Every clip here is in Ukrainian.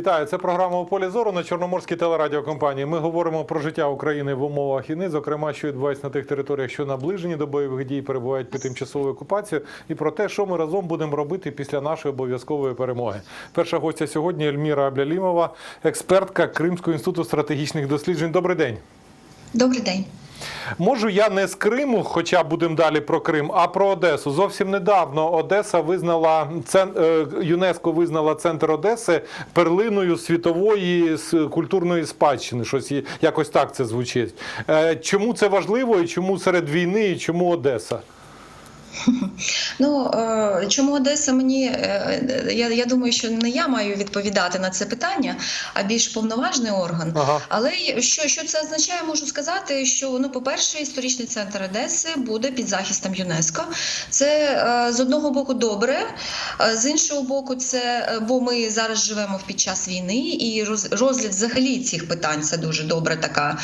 Вітаю, це програма у полі зору на Чорноморській телерадіокомпанії. Ми говоримо про життя України в умовах війни, зокрема, що відбувається на тих територіях, що наближені до бойових дій, перебувають під тимчасовою окупацією, і про те, що ми разом будемо робити після нашої обов'язкової перемоги. Перша гостя сьогодні Ельміра Аблялімова, експертка Кримського інституту стратегічних досліджень. Добрий день. Добрий день. Можу я не з Криму, хоча будемо далі про Крим, а про Одесу. Зовсім недавно Одеса визнала е, ЮНЕСКО визнала центр Одеси перлиною світової культурної спадщини. Щось якось так це звучить. Е, Чому це важливо і чому серед війни, і чому Одеса? Ну е, чому Одеса мені е, я, я думаю, що не я маю відповідати на це питання, а більш повноважний орган. Ага. Але що, що це означає, можу сказати, що ну, по-перше, історичний центр Одеси буде під захистом ЮНЕСКо. Це е, з одного боку добре, з іншого боку, це бо ми зараз живемо під час війни, і розгляд взагалі цих питань це дуже добра така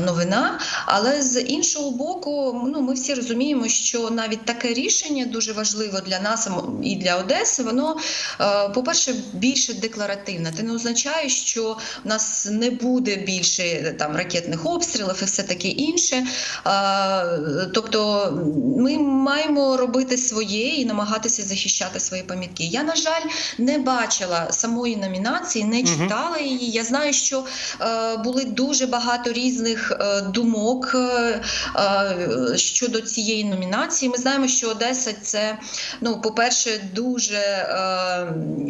новина. Але з іншого боку, ну ми всі розуміємо, що навіть таке рішення дуже важливо для нас і для Одеси. Воно, е, по-перше, більше декларативне. Це не означає, що в нас не буде більше е, там ракетних обстрілів і все таке інше. Е, Тобто ми маємо робити своє і намагатися захищати свої пам'ятки. Я, на жаль, не бачила самої номінації, не читала її. Я знаю, що були дуже багато різних думок щодо цієї номінації. Ми знаємо, що Одеса це, ну, по-перше, дуже е,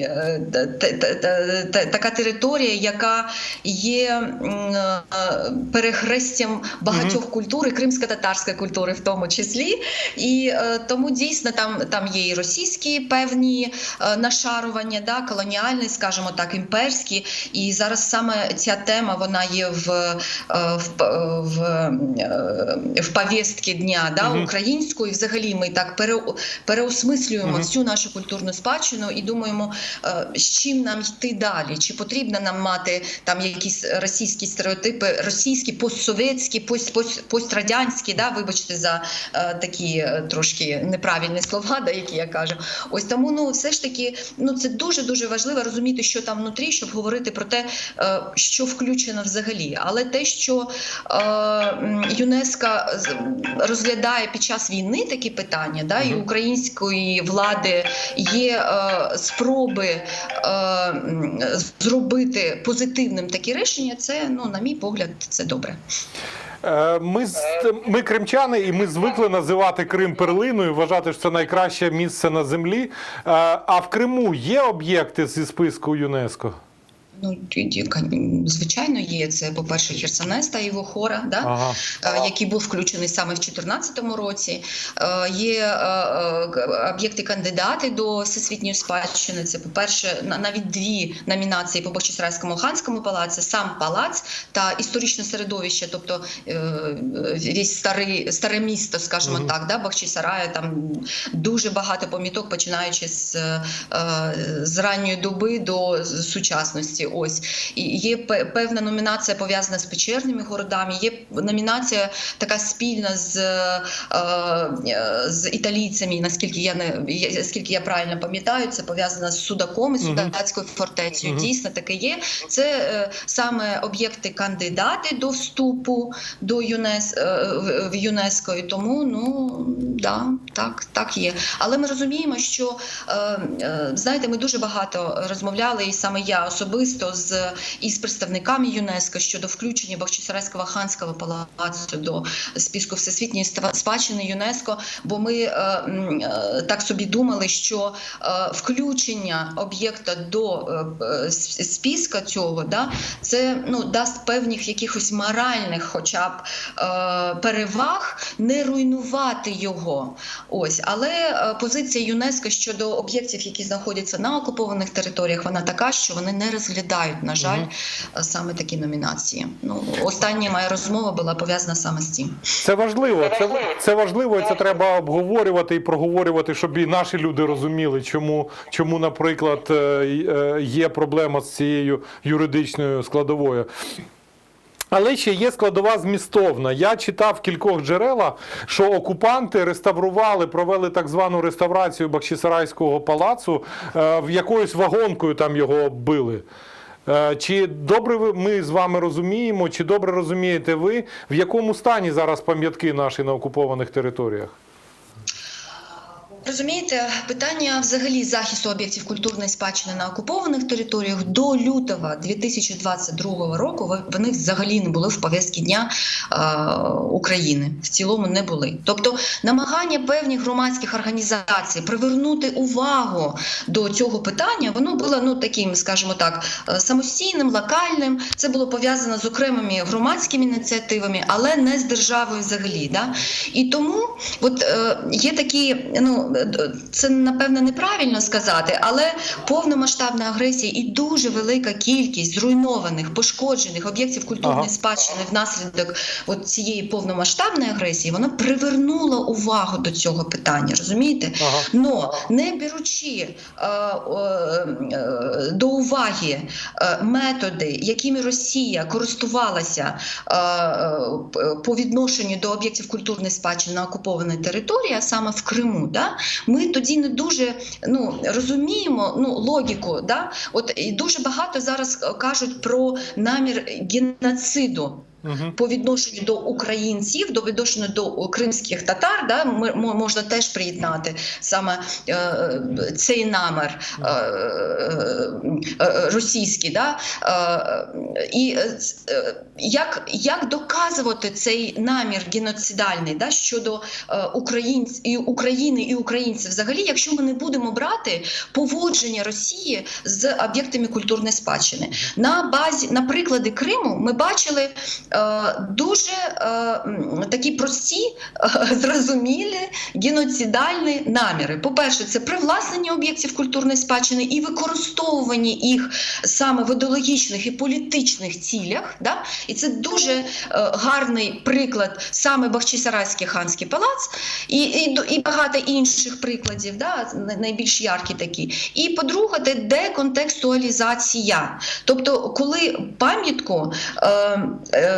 е, та- та- та- та- така територія, яка є е, перехрестям багатьох культур, і кримсько-татарської культури в тому числі. І е, тому дійсно там, там є і російські певні е, нашарування, да, колоніальні, скажімо так, імперські. І зараз саме ця тема вона є в, е, в, в, в повістці дня да, Мгм. української. Взагалі ми так пере, переосмислюємо Мгм. всю нашу культурну спадщину і думаємо, е, з чим нам йти далі. Чи потрібно нам мати там якісь російські стереотипи, російські, постсовєтські, пост, пост, пострадянські, да, вибачте за е, такі е, трошки неправильні слова, да, які я кажу. Ось тому ну все ж таки ну це дуже дуже важливо розуміти, що там внутрі, щоб говорити про те, що включено взагалі. Але те, що е, ЮНЕСКО розглядає під час війни такі питання, да, і української влади є е, спроби е, зробити позитивним такі рішення, це ну на мій погляд, це добре. Е, Ми, ми кримчани, і ми звикли називати Крим перлиною, вважати, що це найкраще місце на землі. Е, А в Криму є об'єкти зі списку ЮНЕСКо? Ну звичайно, є це. По перше, Херсонес та його хора, да Ага. е, який був включений саме в 2014 році. Е, Є е, об'єкти кандидати до всесвітньої спадщини. Це, по-перше, навіть дві номінації по Бахчисарайському ханському палаці, сам палац та історичне середовище, тобто весь старий, старе місто, скажімо Мгм. так, да, Бахчисарая, там дуже багато поміток, починаючи з, з ранньої доби до сучасності. Ось є певна номінація пов'язана з печерними городами. Є номінація така спільна з, е, е, з італійцями. Наскільки я не наскільки я правильно пам'ятаю, це пов'язано з Судаком і. Судацькою фортецею. Мгм. Дійсно таке є. Це е, саме об'єкти кандидати до вступу до ЮНЕС в- ЮНЕСКО. І тому ну да, так, так є. Але ми розуміємо, що знаєте, ми дуже багато розмовляли, і саме я особисто з із представниками ЮНЕСКО щодо включення Бахчисарайського ханського палацу до списку всесвітньої спадщини ЮНЕСКО. Бо ми е, е, так собі думали, що е, включення об'єкта до е, е, списка цього, да, це ну дасть певних якихось моральних, хоча б е, переваг, не руйнувати його. Ось, але е, позиція ЮНЕСКО щодо об'єктів, які знаходяться на окупованих територіях, вона така, що вони не розглядають, на жаль, е, саме такі номінації. Ну остання моя розмова була пов'язана саме з цим. Це важливо. Це, це важливо, і це треба обговорювати і проговорювати, щоб і наші люди розуміли, чому, чому наприклад, е, е, є проблема з цією юридичною складовою. Але ще є складова змістовна. Я читав в кількох джерелах, що окупанти реставрували, провели так звану реставрацію Бахчисарайського палацу, е, в якоюсь вагонкою там його оббили. Е, Чи добре ми з вами розуміємо, чи добре розумієте ви, в якому стані зараз пам'ятки наші на окупованих територіях? Розумієте, питання взагалі захисту об'єктів культурної спадщини на окупованих територіях до лютого 2022 року вони взагалі не були в пов'язці дня е, України. В цілому не були. Тобто намагання певних громадських організацій привернути увагу до цього питання, воно було ну таким, скажімо так, е, самостійним, локальним. Це було пов'язано з окремими громадськими ініціативами, але не з державою взагалі. Да? І тому от е, є такі, ну це напевно неправильно сказати, але повномасштабна агресія і дуже велика кількість зруйнованих, пошкоджених об'єктів культурної Ага. спадщини внаслідок от цієї повномасштабної агресії, вона привернула увагу до цього питання. Розумієте? Ага. Но не беручи е, е, е, до уваги е, методи, якими Росія користувалася е, е, по відношенню до об'єктів культурної спадщини на окупованій території, а саме в Криму, да, ми тоді не дуже ну, розуміємо ну, логіку. Да? От, і дуже багато зараз кажуть про намір геноциду Угу. по відношенню до українців, до відношенню до кримських татар, да, ми, можна теж приєднати саме е, цей намір е, е, е, російський. Да, е, і е, е, як, як доказувати цей намір геноцидальний да, щодо е, українць, і України і українців взагалі, якщо ми не будемо брати поводження Росії з об'єктами культурної спадщини. На базі, на приклади Криму, ми бачили е, дуже е, такі прості, е, зрозумілі геноцидальні наміри. По-перше, це привласнення об'єктів культурної спадщини і використовування їх саме в ідеологічних і політичних цілях. Да? І це дуже е, гарний приклад саме Бахчисарайський ханський палац, і, і, і багато інших прикладів, да? найбільш яркі такі. І по-друге, це деконтекстуалізація. Тобто, коли пам'ятку. Е, е,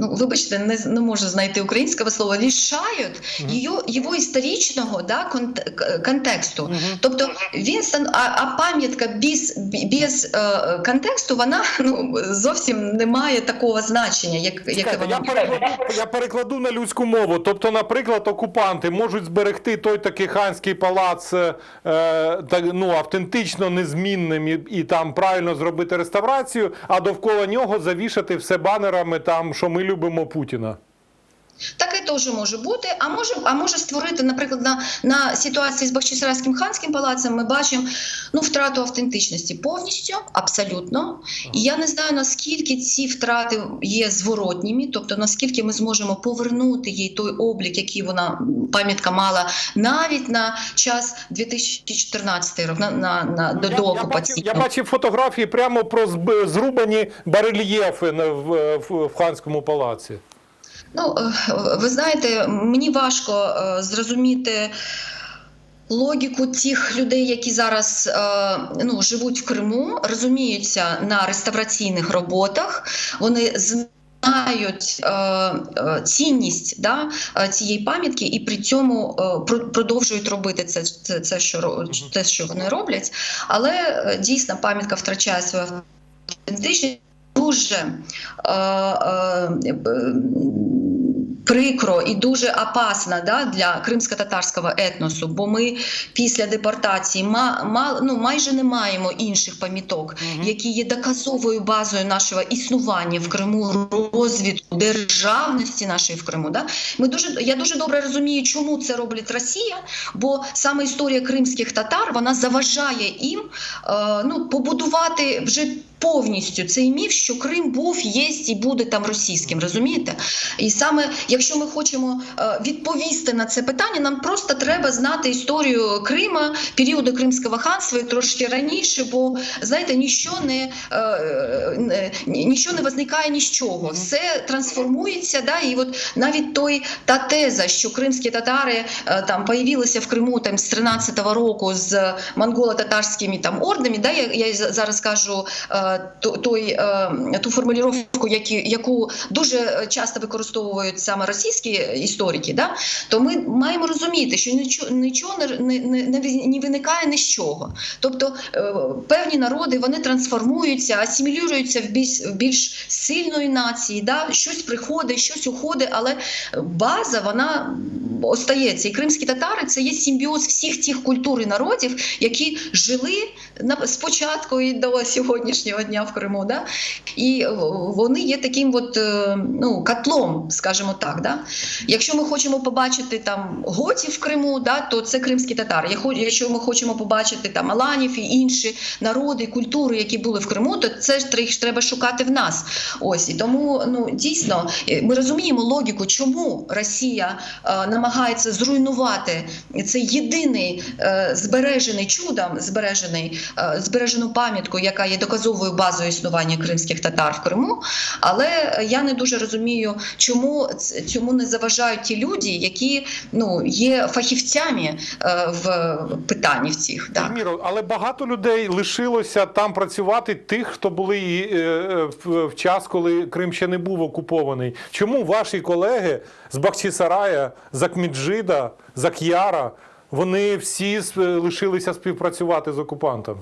Ну, вибачте, не, не можу знайти українського слова, лишають Мгм. її, його історичного да, конт, контексту. Угу. Тобто він а, а пам'ятка без, без е, контексту, вона ну, зовсім не має такого значення, як, яке Чекайте, вона я, перекладу, я перекладу на людську мову. Тобто, наприклад, окупанти можуть зберегти той такий ханський палац е, так, ну, автентично незмінним і, і там правильно зробити реставрацію, а довкола нього завішати все банерами, там, що ми любимо Путіна. Таке теж може бути. А може, а може створити, наприклад, на, на ситуації з Бахчисарайським ханським палацем ми бачимо ну, втрату автентичності повністю, абсолютно. І я не знаю, наскільки ці втрати є зворотніми, тобто наскільки ми зможемо повернути їй той облік, який вона пам'ятка мала навіть на час 2014 рік, на, на, на, до, Я, до окупації. я бачив фотографії прямо про зрубані барельєфи в, в, в ханському палаці. Ну, е, ви знаєте, мені важко е, зрозуміти. Логіку тих людей, які зараз е, ну, живуть в Криму, розуміються на реставраційних роботах. Вони знають цінність да, цієї пам'ятки і при цьому продовжують робити це, це, це, що, те, що вони роблять. Але дійсно пам'ятка втрачає свою автентичність. Дуже е, е, прикро і дуже опасно да, для кримсько-татарського етносу, бо ми після депортації ма, ма, ну, майже не маємо інших пам'яток, Мгм. які є доказовою базою нашого існування в Криму, розвитку державності нашої в Криму. Да? Ми дуже, я дуже добре розумію, чому це робить Росія, бо саме історія кримських татар вона заважає їм е, ну, побудувати вже повністю цей міф, що Крим був, є і буде там російським. Розумієте? І саме якщо ми хочемо е, відповісти на це питання, нам просто треба знати історію Крима, періоду Кримського ханства і трошки раніше, бо знаєте, ніщо не, е, не ні- ніщо не возникає ні з чого. Все трансформується. Да? І от навіть той та теза, що кримські татари е, там появилися в Криму там з 13-го року з монголо-татарськими там ордами, да, я, я зараз кажу е, е, той, е, ту формулювання, яку дуже часто використовують саме російські історики, да, то ми маємо розуміти, що нічого, не, не, не виникає ні з чого. Тобто е, певні народи вони трансформуються, асимілюються в більш, в більш сильної нації, да, щось приходить, щось уходить, але база вона остається. І кримські татари це є симбіоз всіх тих культур і народів, які жили на спочатку і до сьогоднішнього дня в Криму. Да? І е, вони є таким от, е, ну, котлом, скажімо так. Да? Якщо ми хочемо побачити там готів в Криму, да, то це кримські татари. Якщо ми хочемо побачити там аланів і інші народи, культури, які були в Криму, то це ж їх треба шукати в нас. Ось і тому ну дійсно е, ми розуміємо логіку, чому Росія е, намагається зруйнувати цей єдиний е, збережений чудом, збережений е, збережену пам'ятку, яка є доказовою базою існування кримських татар в Криму. Але я не дуже розумію, чому цьому не заважають ті люди, які ну є фахівцями е, в питанні в цих. Да. Міро, але багато людей лишилося там працювати, тих, хто були е, е, в, час, коли Крим ще не був окупований. Чому ваші колеги з Бахчисарая, з Акміджида, з Ак'яра, вони всі лишилися співпрацювати з окупантами?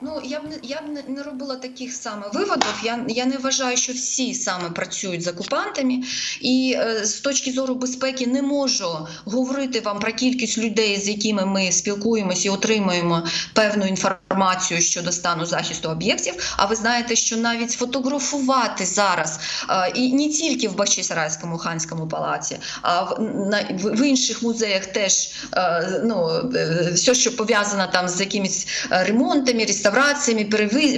Ну я б не я б не, робила таких саме виводів. Я, я не вважаю, що всі саме працюють з окупантами, і е, з точки зору безпеки не можу говорити вам про кількість людей, з якими ми спілкуємося і отримуємо певну інформацію щодо стану захисту об'єктів. А ви знаєте, що навіть фотографувати зараз е, і не тільки в Бахчисарайському ханському палаці, а в, на, в інших музеях теж е, ну, е, все, що пов'язано там з якимись е, ремонтами, реставраціями,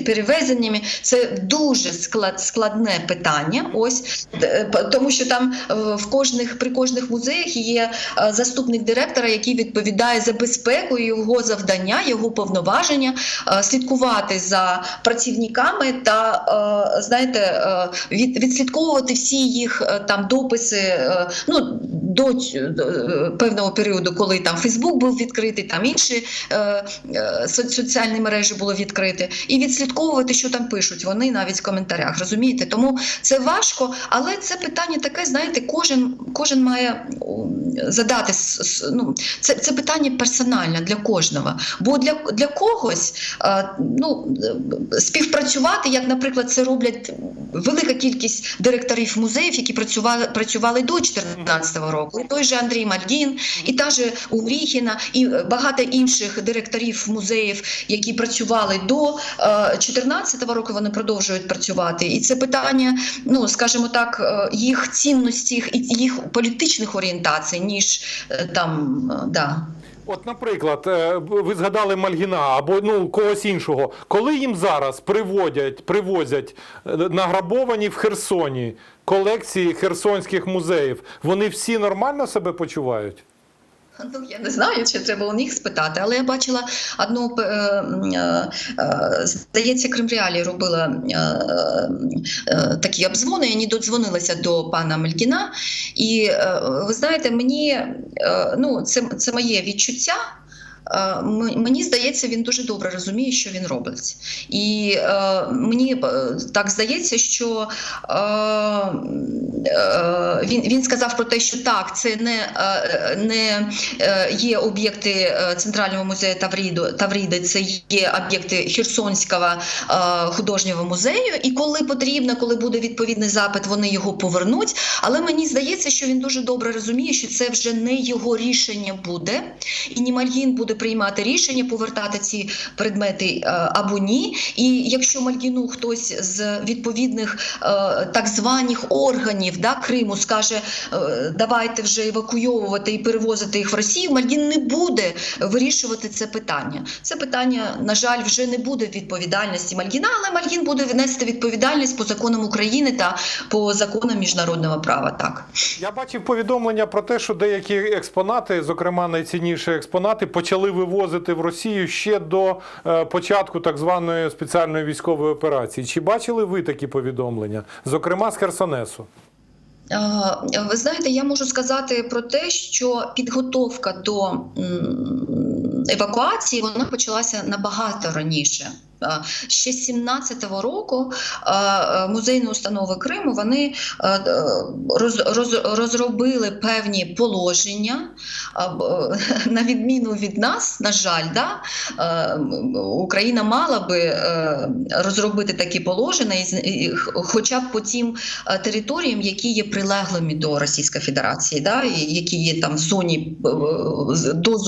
перевезеннями, це дуже склад, складне питання. Ось е, тому, що там е, в кожних при кожних музеях є е, заступник директора, який відповідає за безпеку його завдання, його повноваження слідкувати за працівниками та знаєте, від, відслідковувати всі їх там дописи. Ну до певного періоду, коли там Фейсбук був відкритий, там інші соціальні мережі були відкриті, і відслідковувати, що там пишуть вони навіть в коментарях. Розумієте? Тому це важко, але це питання таке, знаєте, кожен кожен має задати ну, це, це питання персональне для кожного. Бо для, для когось ну, співпрацювати, як, наприклад, це роблять велика кількість директорів музеїв, які працювали працювали до 2014 року. І той же Андрій Мальгін, і та же Умріхіна, і багато інших директорів музеїв, які працювали до 2014 року. Вони продовжують працювати. І це питання, ну скажімо так, е, їх цінностей і їх політичних орієнтацій, ніж е, там е, да. От, наприклад, е, ви згадали Мальгіна або ну когось іншого. Коли їм зараз приводять, привозять е, награбовані в Херсоні колекції херсонських музеїв, вони всі нормально себе почувають? Ну, я не знаю, чи треба у них спитати, але я бачила одну е, е, е, здається, Кремріалі робила такі обзвони. Я не додзвонилася до пана Мелькіна. І ви знаєте, мені ну, це, це моє відчуття. Е, Мені здається, він дуже добре розуміє, що він робить. І е, мені е, так здається, що він, він сказав про те, що так, це не, не є об'єкти Центрального музею Тавріду, Тавріди, це є об'єкти Херсонського художнього музею. І коли потрібно, коли буде відповідний запит, вони його повернуть. Але мені здається, що він дуже добре розуміє, що це вже не його рішення буде, і Німальгін буде приймати рішення повертати ці предмети е, або ні. І якщо Мальгіну хтось з відповідних е, так званих органів да, Криму скаже, е, давайте вже евакуйовувати і перевозити їх в Росію, Мальгін не буде вирішувати це питання. Це питання, на жаль, вже не буде відповідальності Мальгіна, але Мальгін буде внести відповідальність по законам України та по законам міжнародного права. Так. Я бачив повідомлення про те, що деякі експонати, зокрема найцінніші експонати, почали вивозити в Росію ще до е, початку так званої спеціальної військової операції. Чи бачили ви такі повідомлення? Зокрема з Херсонесу? Е, Ви знаєте, я можу сказати про те, що підготовка до евакуації вона почалася набагато раніше. Е, ще з 17-го року е, е, музейні установи Криму вони роз, роз, розробили певні положення, на відміну від нас, на жаль, да, Україна мала би розробити такі положення, хоча б по тим територіям, які є прилеглими до Російської Федерації, да, які є там в зоні до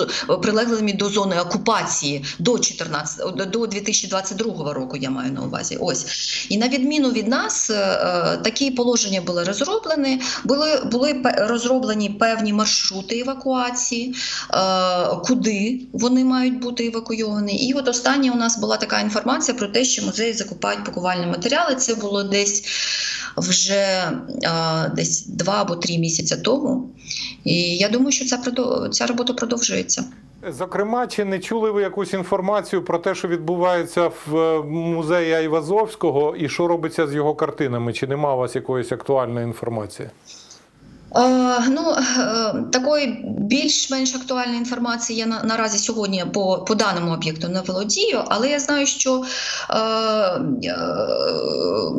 прилеглими до зони окупації до 14 до 2020 22-го року. Я маю на увазі. Ось і на відміну від нас, е, е, такі положення були розроблені. Були були розроблені певні маршрути евакуації, е, куди вони мають бути евакуйовані. І от остання у нас була така інформація про те, що музеї закупають пакувальні матеріали. Це було десь. Вже десь два або три місяці тому, і я думаю, що ця ця робота продовжується. Зокрема, чи не чули ви якусь інформацію про те, що відбувається в е, музеї Айвазовського і що робиться з його картинами? Чи нема у вас якоїсь актуальної інформації? Е, ну е, такої більш-менш актуальної інформації я наразі сьогодні по по даному об'єкту не володію, але я знаю, що е,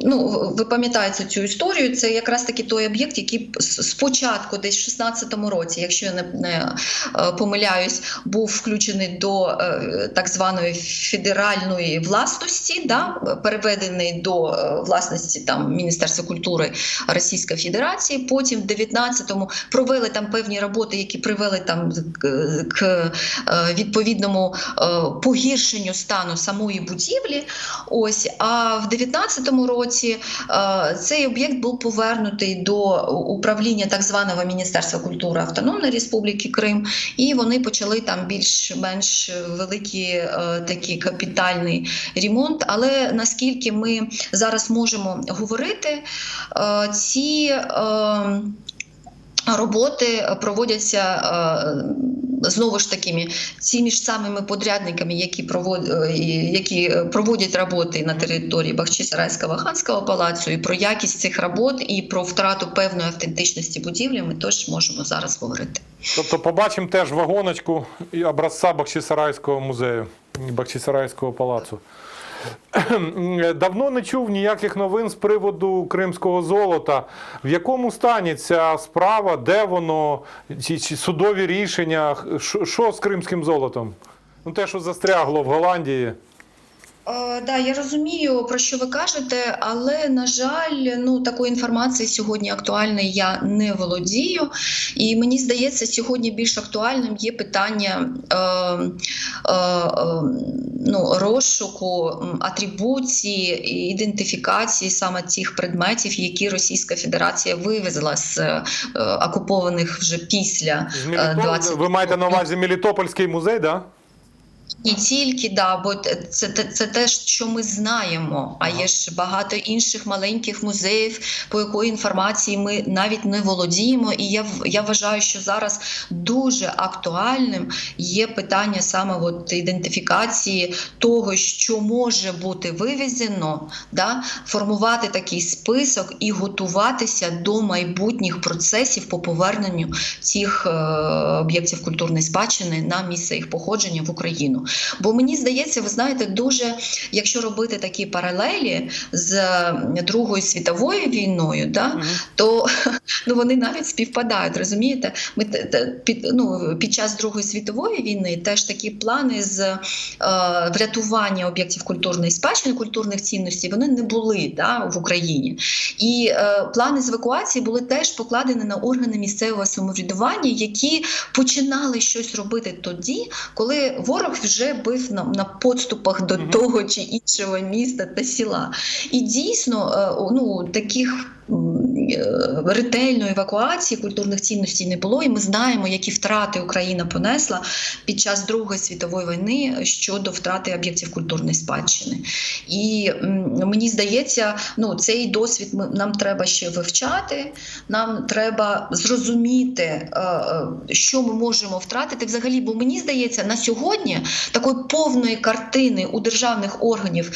ну, ви пам'ятаєте цю історію. Це якраз таки той об'єкт, який спочатку, десь в 2016 році, якщо я не, не помиляюсь, був включений до так званої федеральної власності, да, переведений до власності там Міністерства культури Російської Федерації. Потім 19 2019-му провели там певні роботи, які привели там к е, відповідному е, погіршенню стану самої будівлі. Ось а в 2019 році е, цей об'єкт був повернутий до управління так званого Міністерства культури Автономної Республіки Крим, і вони почали там більш-менш великі такий капітальний ремонт. Але наскільки ми зараз можемо говорити, ці роботи проводяться е, знову ж такими цими ж самими подрядниками, які провод, е, які проводять роботи на території Бахчисарайського ханського палацу, і про якість цих робот і про втрату певної автентичності будівлі ми теж можемо зараз говорити. Тобто побачимо теж вагоночку і образця Бахчисарайського музею, Бахчисарайського палацу. Давно не чув ніяких новин з приводу кримського золота. В якому стані ця справа, де воно, чи, судові рішення? Що з кримським золотом? Ну, те, що застрягло в Голландії. Е, да, я розумію, про що ви кажете, але на жаль, ну такої інформації сьогодні актуальної я не володію. І мені здається, сьогодні більш актуальним є питання е, е, е, ну, розшуку, атрибуції, ідентифікації саме тих предметів, які Російська Федерація вивезла з е, окупованих вже після е, 20 Ви маєте на увазі Мелітопольський музей, так? Да? Не тільки да, бо це, це, це те, що ми знаємо. А є ж багато інших маленьких музеїв, по якої інформації ми навіть не володіємо. І я я вважаю, що зараз дуже актуальним є питання саме от ідентифікації того, що може бути вивезено, да, формувати такий список і готуватися до майбутніх процесів по поверненню цих е, об'єктів культурної спадщини на місце їх походження в Україну. Бо мені здається, ви знаєте, дуже якщо робити такі паралелі з Другою світовою війною, да, то ну, вони навіть співпадають. Розумієте? Ми під, ну, під час Другої світової війни теж такі плани з е, врятування об'єктів культурної спадщини, культурних цінностей, вони не були да, в Україні. І е, плани з евакуації були теж покладені на органи місцевого самоврядування, які починали щось робити тоді, коли ворог вже бив на, на подступах до того чи іншого міста та села. І дійсно, е, ну таких. Е, Ретельної евакуації культурних цінностей не було, і ми знаємо, які втрати Україна понесла під час Другої світової війни щодо втрати об'єктів культурної спадщини. І мені здається, ну цей досвід нам треба ще вивчати. Нам треба зрозуміти, е, е, що ми можемо втратити взагалі. Бо мені здається, на сьогодні такої повної картини у державних органів,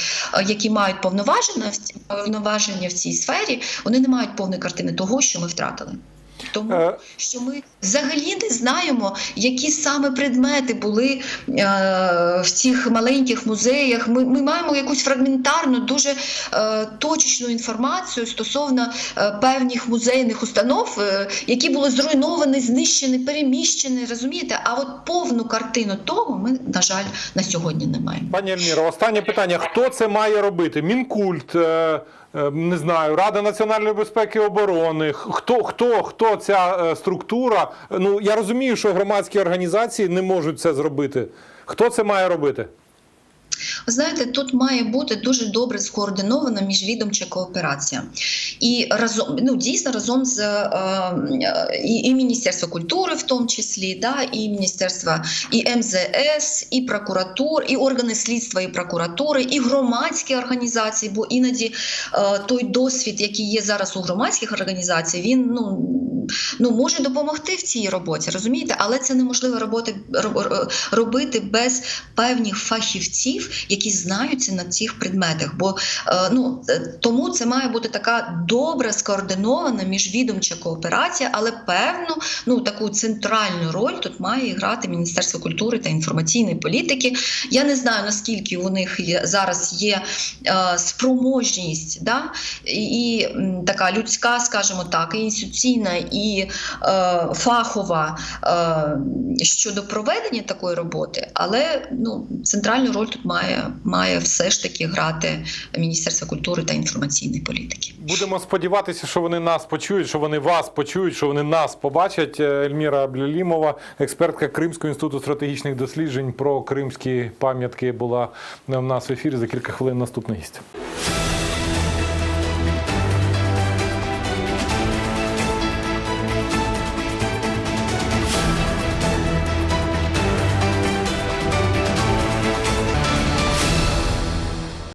які мають повноваження в цій сфері, вони не мають повної картини того, що ми втратили. тому, Е. що ми взагалі не знаємо, які саме предмети були е, в цих маленьких музеях. Ми, ми маємо якусь фрагментарну, дуже е, точечну інформацію стосовно е, певних музейних установ, е, які були зруйновані, знищені, переміщені. Розумієте? А от повну картину того ми, на жаль, на сьогодні не маємо. Пані Ельміро, останнє питання: хто це має робити? Мінкульт, е, не знаю, Рада національної безпеки і оборони. Хто хто, хто ця е, структура? Ну я розумію, що громадські організації не можуть це зробити. Хто це має робити? Знаєте, тут має бути дуже добре скоординована міжвідомча кооперація. І разом, ну дійсно разом з е, е, і, і Міністерство культури, в тому числі, да, і Міністерство і МЗС, і прокуратур, і органи слідства і прокуратури, і громадські організації, бо іноді е, той досвід, який є зараз у громадських організацій, він ну. Ну, може допомогти в цій роботі, розумієте, але це неможливо роботи, робити без певних фахівців, які знаються на цих предметах. Бо е, ну е, тому це має бути така добре скоординована міжвідомча кооперація, але певну ну таку центральну роль тут має грати Міністерство культури та інформаційної політики. Я не знаю наскільки у них зараз є е, спроможність, да і, така людська, скажімо так, інституційна і е, фахова е, щодо проведення такої роботи, але ну центральну роль тут має, має все ж таки грати Міністерство культури та інформаційної політики. Будемо сподіватися, що вони нас почують, що вони вас почують, що вони нас побачать. Е, Ельміра Аблялімова, експертка Кримського інституту стратегічних досліджень про кримські пам'ятки, була в нас в ефірі за кілька хвилин. Наступний гість.